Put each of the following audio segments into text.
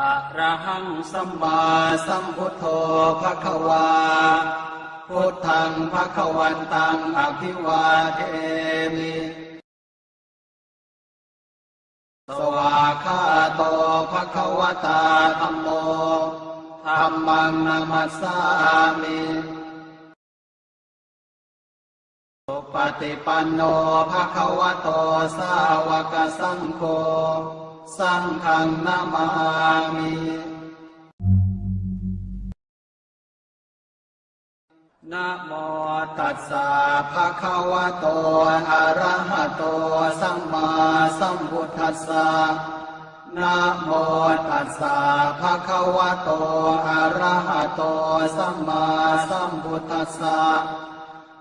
อะระหังสัมมาสัมพุทโธภะคะวา พุทธังภะคะวันตังอภิวาเทมิ สวาคาโตภะคะวตาธัมโมธัมมังนามัสสามิสุปฏิปันโนภะคะวะโตสาวกสังโฆ สังฆังนามามินะโมตัสสะภะคะวะโต อะระหะโต สัมมาสัมพุทธัสสะนะโมตัสสะภะคะวะโต อะระหะโต สัมมาสัมพุทธัสสะ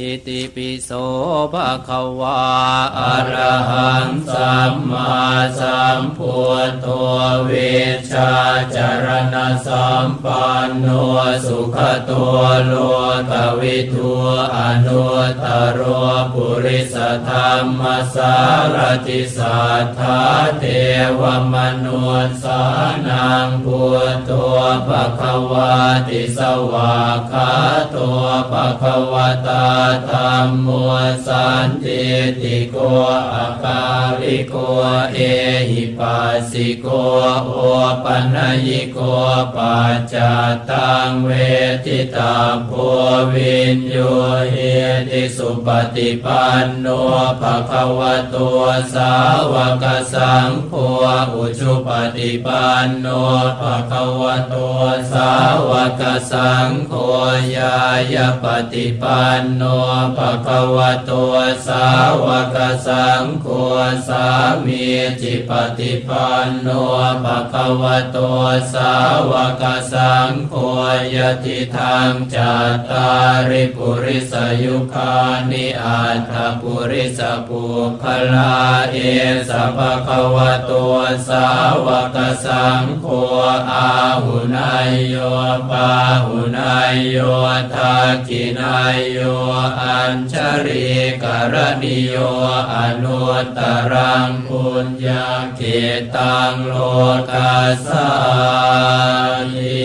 อิติปิโสภะคะวาอะระหังสัมมาสัมพุทโธเวชาจารณะสัมปันโนสุขตัวโลกวิทูอนุตตโรปุริสธรรมสารติสัทธาเทวมนุสสานังพุทโธภะคะวาติสวากขาตัวภะคะวตาธรรมมัวสันติติโกอาการิโกเอหิปัสสิโกโอปัญญิโกปัจจตังเวทิตาโพวินโยเฮติสุปฏิปันโนภะคะวะตัวสาวกสังโฆอุชุปฏิปันโนภะคะวะตัวสาวกสังโฆยายปฏิปันโนภะคะวะโตัวสาวกสังโฆสามีจิปฏิปันโนภะคะวะโตัวสาวกสังโฆยติทางจัตตาริปุริสยุคานิอัตถปุริสปุคลาเอสภะคะวะโตัวสาวกสังโฆอาหุนายโยปาหุนายโยทักขินายโยอัญชริกรณิโยอนุตตรังปุญญาเกตังโลกัสสานิ